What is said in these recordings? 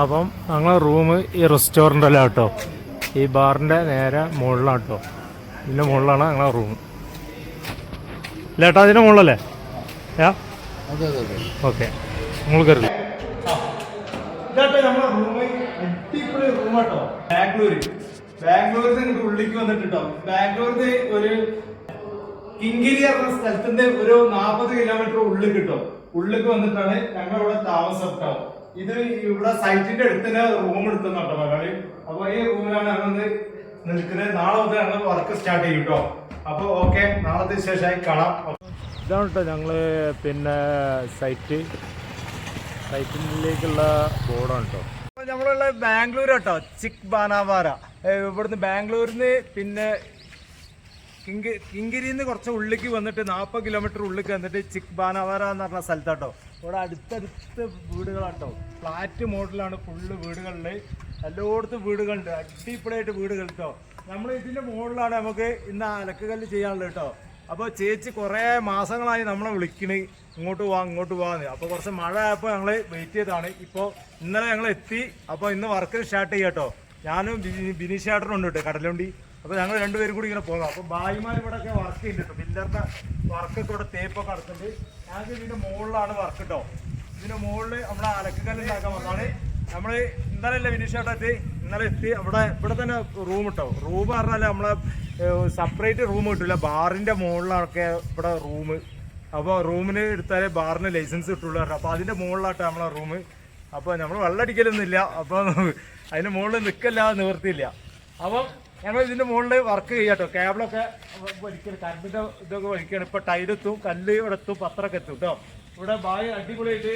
അപ്പം ഞങ്ങളെ റൂം ഈ റെസ്റ്റോറന്റ് അല്ല കേട്ടോ? ഈ ബാറിന്റെ നേരെ മുകളിലാണ് കേട്ടോ ഇതിന്റെ മുകളിലാണ് ഞങ്ങളെ റൂം ലേട്ടാ അതിന്റെ മുകളിലല്ലേ? ഏ? ഓക്കെ നിങ്ങൾ കയറി ഇതാട്ടെ റൂം അടിപൊളി റൂം കേട്ടോ ബാംഗ്ലൂര്. ബാംഗ്ലൂരിൽ നിന്ന് ഉള്ളിക്ക് വന്നിട്ട് കേട്ടോ ബാംഗ്ലൂരിൽ ഒരു കിങ്കിരി എന്ന സ്ഥലത്തിന്റെ ഒരു നാൽപ്പത് കിലോമീറ്റർ ഉള്ളിൽ കിട്ടും. ഉള്ളിക്ക് വന്നിട്ടാണ് ഞങ്ങൾ ഇവിടെ താമസം കേട്ടോ. ഇത് ഇവിടെ സൈറ്റിന്റെ അടുത്ത് തന്നെ റൂം കേട്ടോ മലയാളി അപ്പൊ ഈ റൂമിലാണ് ഞങ്ങൾ നിൽക്കുന്നത്. നാളെ മുതൽ ഞങ്ങൾ വർക്ക് സ്റ്റാർട്ട് ചെയ്യും കേട്ടോ അപ്പൊ ഓക്കെ നാളത്തെ ശേഷമായി കാണാം. ഇതാണ് കേട്ടോ ഞങ്ങൾ പിന്നെ സൈറ്റ് സൈറ്റിലേക്കുള്ള ബോർഡാണ് കേട്ടോ നമ്മളുള്ള ബാംഗ്ലൂർ കേട്ടോ ചിക് ബാനാവാര ഇവിടുന്ന് ബാംഗ്ലൂരിൽ നിന്ന് പിന്നെ കിങ്കി കിങ്കിരിയിൽ നിന്ന് കുറച്ച് ഉള്ളിലേക്ക് വന്നിട്ട് നാൽപ്പത് കിലോമീറ്റർ ഉള്ളിലേക്ക് വന്നിട്ട് ചിക് ബാനാവാര എന്ന് പറഞ്ഞ സ്ഥലത്താട്ടോ. ഇവിടെ അടുത്തടുത്ത് വീടുകളാട്ടോ. ഫ്ലാറ്റ് മോഡലാണ് ഫുള്ള് വീടുകളിൽ എല്ലായിടത്തും വീടുകളുണ്ട്. അടിപൊളിയായിട്ട് വീടുകൾ കേട്ടോ നമ്മൾ ഇതിന്റെ മുകളിലാണ് നമുക്ക് ഇന്ന് അലക്കുകല്ല് ചെയ്യാനുള്ളത് കേട്ടോ. അപ്പോൾ ചേച്ചി കുറേ മാസങ്ങളായി നമ്മളെ വിളിക്കണ്. ഇങ്ങോട്ട് പോവാ ഇങ്ങോട്ട് പോവാന്ന് അപ്പോൾ കുറച്ച് മഴ ആയപ്പോൾ ഞങ്ങൾ വെയിറ്റ് ചെയ്താണ് ഇപ്പോൾ ഇന്നലെ ഞങ്ങൾ എത്തി. അപ്പോൾ ഇന്ന് വർക്ക് സ്റ്റാർട്ട് ചെയ്യാം കേട്ടോ ഞാനും ബിനി- ബിനീഷ് ചേട്ടനും ഉണ്ട് കേട്ടോ കടലുണ്ടി. അപ്പോൾ ഞങ്ങൾ രണ്ടുപേരും കൂടി ഇങ്ങനെ പോകാം. അപ്പോൾ ഭായിമാർ ഇവിടെ ഒക്കെ വർക്ക് ചെയ്യുന്നുണ്ട് ബില്ലറിന്റെ വർക്കൊക്കെ ഇവിടെ തേപ്പൊക്കെ നടക്കുന്നുണ്ട് ഞങ്ങൾക്ക് ഇതിന്റെ മുകളിലാണ് വർക്ക് കേട്ടോ ഇതിന്റെ മുകളിൽ നമ്മളെ അലക്കുകല്ല് ഉണ്ടാക്കാൻ വന്നാണ് നമ്മൾ ഇന്നലെ അല്ലേ ബിനീഷ് ചേട്ടാ എത്തി? ഇന്നലെ എത്തി. അവിടെ ഇവിടെ തന്നെ റൂം ഇട്ടോ റൂം പറഞ്ഞാൽ നമ്മളെ സെപ്പറേറ്റ് റൂം കിട്ടില്ല ബാറിന്റെ മുകളിലൊക്കെ ഇവിടെ റൂം അപ്പോൾ റൂമിന് എടുത്താലേ ബാറിന് ലൈസൻസ് കിട്ടുള്ളൂ അപ്പോൾ അതിന്റെ മുകളിലാട്ടെ നമ്മളെ റൂം അപ്പോൾ നമ്മൾ വെള്ളം അടിക്കലൊന്നുമില്ല അപ്പോൾ അതിന്റെ മുകളിൽ നിൽക്കല്ല നിവർത്തിയില്ല. അപ്പം ഞങ്ങൾ ഇതിന്റെ മുകളിൽ വർക്ക് ചെയ്യാട്ടോ. കേബിളൊക്കെ വലിക്കണം. കറണ്ടിന്റെ ഇതൊക്കെ വലിക്കണം. ഇപ്പൊ ടൈലെത്തും കല്ല് ഇവിടെ എത്തും പത്രമൊക്കെ എത്തും കേട്ടോ ഇവിടെ ബായ് അടിപൊളിയായിട്ട്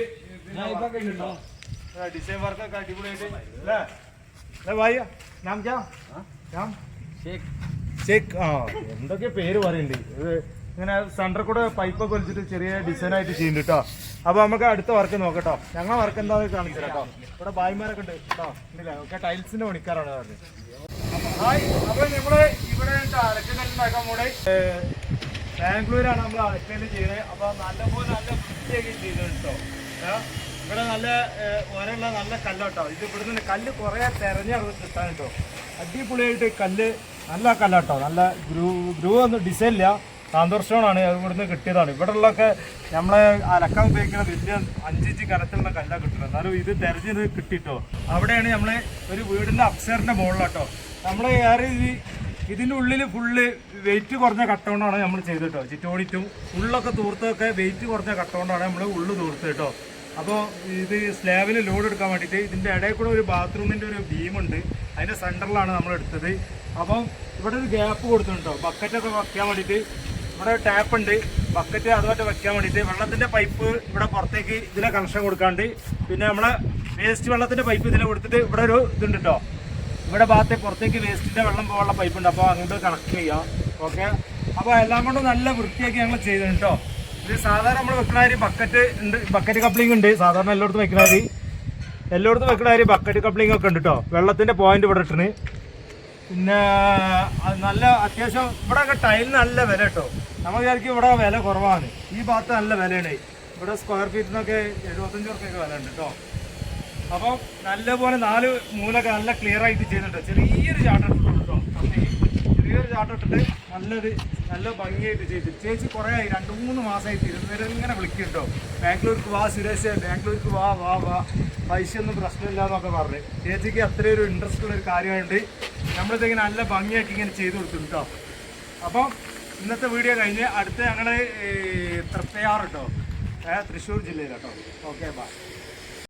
ഡിസൈൻ വർക്കൊക്കെ അടിപൊളിയായിട്ട്. അല്ലേ? ബായ്? നാം ആ? എന്തൊക്കെ പേര് പറയുന്നുണ്ട് ഇത് ഇങ്ങനെ സെന്റർ കൂടെ പൈപ്പൊക്കെ വലിച്ചിട്ട് ചെറിയ ഡിസൈൻ ആയിട്ട് ചെയ്യുന്നുണ്ട് കേട്ടോ അപ്പൊ നമുക്ക് അടുത്ത വർക്ക് നോക്കട്ടോ ഞങ്ങളെ വർക്ക് എന്താണെന്ന് കാണിച്ചു കേട്ടോ ഇവിടെ ബായിമാരൊക്കെ ഉണ്ട് കേട്ടോ ഉണ്ടല്ലേ ഒക്കെ ടൈൽസിന്റെ പണിക്കാരാണ് പറഞ്ഞത്. ബാംഗ്ലൂരാണ് നമ്മൾ അലക്കൽ ചെയ്യുന്നത്. അപ്പൊ നല്ലപോലെ നല്ല വൃത്തിയൊക്കെ ചെയ്തത് കേട്ടോ ഇവിടെ നല്ല ഓരോ നല്ല കല്ലോട്ടോ. ഇത് ഇവിടുന്ന് കല്ല് കുറെ തെരഞ്ഞെടുത്ത് കിട്ടാൻ കേട്ടോ അടിപൊളിയായിട്ട് കല്ല് നല്ല കല്ലാട്ടോ. നല്ല ഗ്രൂ ഗ്രൂ ഒന്നും ഡിസൈൻ ഇല്ല. സാന്തോർ സ്റ്റോൺ അത് ഇവിടുന്ന് കിട്ടിയതാണ്. ഇവിടെ ഉള്ളൊക്കെ നമ്മളെ അലക്കാൻ ഉപയോഗിക്കുന്ന വലിയ അഞ്ചിഞ്ച് കരത്തിലുള്ള കല്ലാണ് കിട്ടുന്നത്. എന്നാലും ഇത് തെരഞ്ഞത് കിട്ടിട്ടോ. അവിടെയാണ് നമ്മളെ ഒരു വീടിന്റെ അപ്സറിന്റെ മുകളിലാട്ടോ. നമ്മളെ ഏറെ ഇതിന്റെ ഉള്ളിൽ ഫുള്ള് വെയിറ്റ് കുറഞ്ഞ കട്ടുകൊണ്ടാണ് നമ്മൾ ചെയ്തിട്ടോ. ചുറ്റോടിറ്റും ഉള്ളൊക്കെ തൂർത്തൊക്കെ വെയിറ്റ് കുറഞ്ഞ കട്ടുകൊണ്ടാണ് നമ്മൾ ഉള്ളു തൂർത്ത് കേട്ടോ അപ്പോൾ ഇത് സ്ലാബിൽ ലോഡ് എടുക്കാൻ വേണ്ടിയിട്ട് ഇതിന്റെ ഇടയിൽ കൂടെ ഒരു ബാത്റൂമിന്റെ ഒരു ബീമുണ്ട് അതിന്റെ സെന്ററിലാണ് നമ്മൾ എടുത്തത്. അപ്പം ഇവിടെ ഒരു ഗ്യാപ്പ് കൊടുത്തിട്ടുണ്ടോ ബക്കറ്റൊക്കെ വയ്ക്കാൻ വേണ്ടിയിട്ട് ഇവിടെ ടാപ്പ് ഉണ്ട്. ബക്കറ്റ് അതുമായിട്ട് വെക്കാൻ വേണ്ടിയിട്ട് വെള്ളത്തിന്റെ പൈപ്പ് ഇവിടെ പുറത്തേക്ക് ഇതിലെ കണക്ഷൻ കൊടുക്കാണ്ട്. പിന്നെ നമ്മളെ വേസ്റ്റ് വെള്ളത്തിന്റെ പൈപ്പ് ഇതിലെ കൊടുത്തിട്ട് ഇവിടെ ഒരു ഇതുണ്ട് കേട്ടോ ഇവിടെ ഭാഗത്തെ പുറത്തേക്ക് വേസ്റ്റിന്റെ വെള്ളം പോകാനുള്ള പൈപ്പ് ഉണ്ട്. അപ്പോൾ അങ്ങോട്ട് കണക്ട് ചെയ്യാം. ഓക്കെ അപ്പോൾ എല്ലാം കൊണ്ടും നല്ല വൃത്തിയാക്കി ഞങ്ങൾ ചെയ്തിട്ടുണ്ട് കേട്ടോ ഇത് സാധാരണ നമ്മൾ വെക്കുന്ന ഒരു ബക്കറ്റ് ഉണ്ട്. ബക്കറ്റ് കപ്ലിംഗ് ഉണ്ട്. സാധാരണ എല്ലായിടത്തും വെക്കുന്ന എല്ലായിടത്തും വെക്കുന്ന ഒരു ബക്കറ്റ് കപ്ലിംഗ് ഒക്കെ ഉണ്ട് കേട്ടോ വെള്ളത്തിന്റെ പോയിന്റ് ഇവിടെ ഇട്ടിന്. പിന്നെ നല്ല അത്യാവശ്യം ഇവിടെ ഒക്കെ ടൈലിന് നല്ല വില കേട്ടോ നമ്മൾ വിചാരിക്കും ഇവിടെ വില കുറവാണ്. ഈ ഭാഗത്ത് നല്ല വിലയാണ്. ഇവിടെ സ്ക്വയർ ഫീറ്റിനൊക്കെ എഴുപത്തഞ്ച് റുപ്യൊക്കെ വില ഉണ്ട് കേട്ടോ അപ്പോൾ നല്ലപോലെ നാല് മൂലൊക്കെ നല്ല ക്ലിയർ ആയിട്ട് ചെയ്യുന്നുണ്ട്. ചെറിയൊരു ചാട്ടം ഇട്ടിട്ടുണ്ട് കേട്ടോ ചെറിയൊരു ചാട്ടം ഇട്ടിട്ട് നല്ലൊരു നല്ല ഭംഗിയായിട്ട് ചെയ്തു. ചേച്ചി കുറേ ആയി. രണ്ട് മൂന്ന് മാസമായി തിരുവനന്തപുരം ഇങ്ങനെ വിളിക്കുന്നുണ്ടോ ബാംഗ്ലൂർക്ക് വാ സുരേഷ്. ബാംഗ്ലൂർക്ക് വാ വാ വാ. പൈസ ഒന്നും പ്രശ്നമില്ല എന്നൊക്കെ പറഞ്ഞു. ചേച്ചിക്ക് അത്രയൊരു ഇൻട്രസ്റ്റ് ഉള്ള ഒരു കാര്യമായിട്ട് നമ്മളിതിങ്ങനെ നല്ല ഭംഗിയാക്കി ഇങ്ങനെ ചെയ്ത് കൊടുക്കുന്നു കേട്ടോ അപ്പം ഇന്നത്തെ വീഡിയോ കഴിഞ്ഞ് അടുത്ത ഞങ്ങൾ തൃപ്തയാറ് കേട്ടോ തൃശ്ശൂർ ജില്ലയിലാട്ടോ ഓക്കെ ബൈ